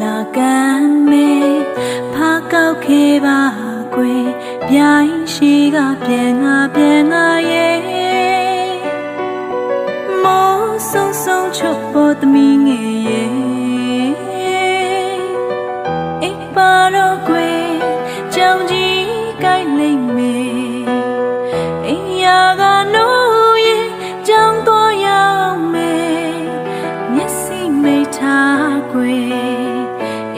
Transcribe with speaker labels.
Speaker 1: မိတ်တီလာကမ်းမေဖားကောက်ခဲ့ပါကွယ်ပြိုင်ရှိကပြန်ငါပြန်ငါရဲ့မောဆုံဆုံချုပ်ပေါ်သမီးငယ်ရဲ့အိပ်ပါတော့ကွယ်ကြောင်ကြီးကိုက်လိမ့်မယ်အိယာကနိုးရဲ့ကြောင်တော့ရောက်မယ်မျက်စိမိတ်ထားကွယ်